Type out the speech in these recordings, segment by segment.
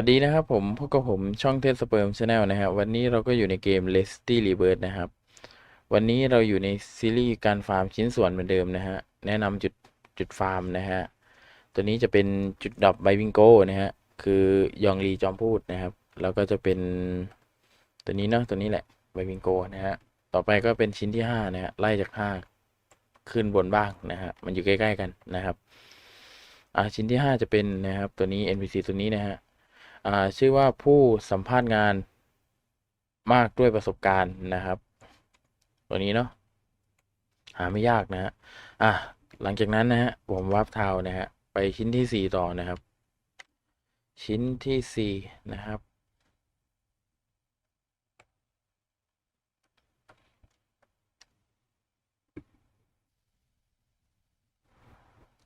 วัสดีนะครับผมพบกับผมช่องเทสสเปิร์มชาแนลนะครับวันนี้เราก็อยู่ในเกม l e s t y Rebirth นะครับ วันนี้เราอยู่ในซีรีส์การฟาร์มชิ้นส่วนเหมือนเดิมนะฮะแนะนำจุดจุดฟาร์มนะฮะตัวนี้จะเป็นจุดดับไบวิงโก้นะฮะคือยองรีจอมพูดนะครับ แล้วก็จะเป็นตัวนี้เนาะตัวนี้แหละไบวิงโก้นะฮะต่อไปก็เป็นชิ้นที่ห้านะฮะไล่จากห้าขึ้นบนบ้างนะฮะมันอยู่ใกล้ ๆ กันนะครับอ่าชิ้นที่ห้าจะเป็นนะครับตัวนี้ NPC ตัวนี้นะฮะ ชื่อว่าผู้สัมภาษณ์งานมากด้วยประสบการณ์นะครับ ตัวนี้เนาะหาไม่ยากนะฮะอะหลังจากนั้นนะฮะผมวับเทานะฮะไปชิ้นที่สี่ต่อนะครับ ชิ้นที่สี่นะครับ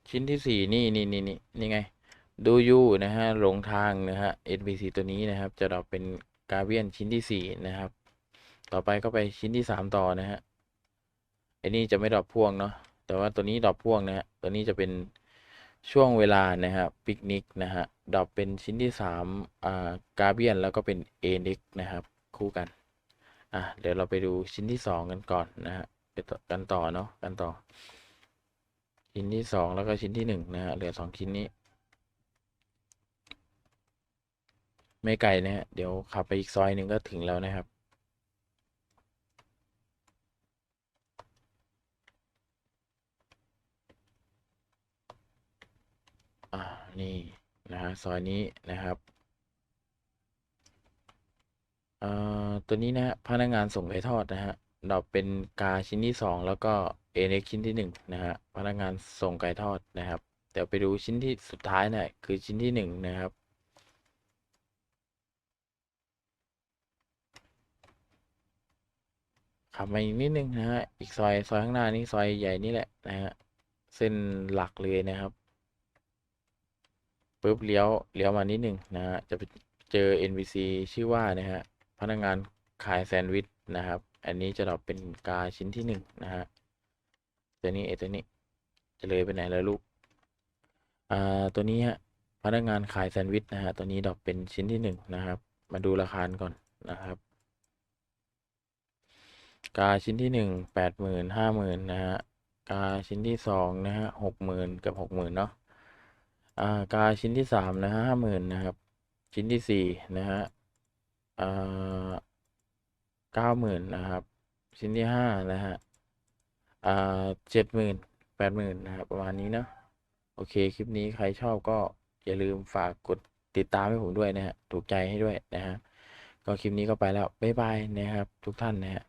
ชิ้นที่สี่นี่นี่นี่นี่นี่ไง ดูยูนะฮะหลงทางนะฮะ NPC ตัวนี้นะครับ จะดรอปเป็นกาเวียนชิ้นที่สี่นะครับ ต่อไปก็ไปชิ้นที่สามต่อนะฮะไอ้นี่จะไม่ดรอปพ่วงเนาะแต่ว่าตัวนี้ดรอปพ่วงนะฮะตัวนี้จะเป็นช่วงเวลานะฮะปิกนิกนะฮะดรอปเป็นชิ้นที่สามอ่ากาเวียนแล้วก็เป็นเอนิกนะครับคู่กันอะเดี๋ยวเราไปดูชิ้นที่สองกันก่อนนะฮะไปต่อกันต่อเนาะกันต่อ ชิ้นที่สองแล้วก็ชิ้นที่หนึ่งนะฮะเหลือสองชิ้นนี้ ไม่ไกลนะฮะ เดี๋ยวขับไปอีกซอยหนึ่งก็ถึงแล้วนะครับ อ่า นี่นะฮะซอยนี้นะครับเอ่อตัวนี้นะฮะพนักงานส่งไก่ทอดนะฮะดรอปเป็นกาชิ้นที่สองแล้วก็เอเน็กชิ้นที่หนึ่งนะฮะพนักงานส่งไก่ทอดนะครับเดี๋ยวไปดูชิ้นที่สุดท้ายนะคือชิ้นที่หนึ่งนะครับ ขับมาอีกนิดนึงนะฮะ อีกซอยซอยข้างหน้านี่ซอยใหญ่นี่แหละนะฮะ เส้นหลักเลยนะครับปุ๊บเลี้ยวเลี้ยวมานิดนึงนะฮะ จะไปเจอ NPC ชื่อว่านะฮะ พนักงานขายแซนด์วิชนะครับ อันนี้จะดรอปเป็นกาชิ้นที่หนึ่งนะฮะ ตัวนี้เอตัวนี้ จะเลยไปไหนแล้วลูก อ่า ตัวนี้ฮะ พนักงานขายแซนด์วิชนะฮะ ตัวนี้ดรอปเป็นชิ้นที่หนึ่งนะครับ มาดูราคาก่อนนะครับ กาชิ้นที่หนึ่งแปดหมื่นห้าหมื่นนะฮะกาชิ้นที่สองนะฮะหกหมื่นกับหกหมื่นเนาะอ่ากาชิ้นที่สามนะฮะห้าหมื่นนะครับ ชิ้นที่สี่นะฮะอ่าเก้าหมื่นนะครับ ชิ้นที่ห้านะฮะอ่าเจ็ดหมื่นแปดหมื่นนะครับประมาณนี้เนาะโอเคคลิปนี้ใครชอบก็อย่าลืมฝากกดติดตามให้ผมด้วยนะฮะถูกใจให้ด้วยนะฮะก็คลิปนี้ก็ไปแล้วบ๊ายบายนะครับ ทุกท่านนะฮะ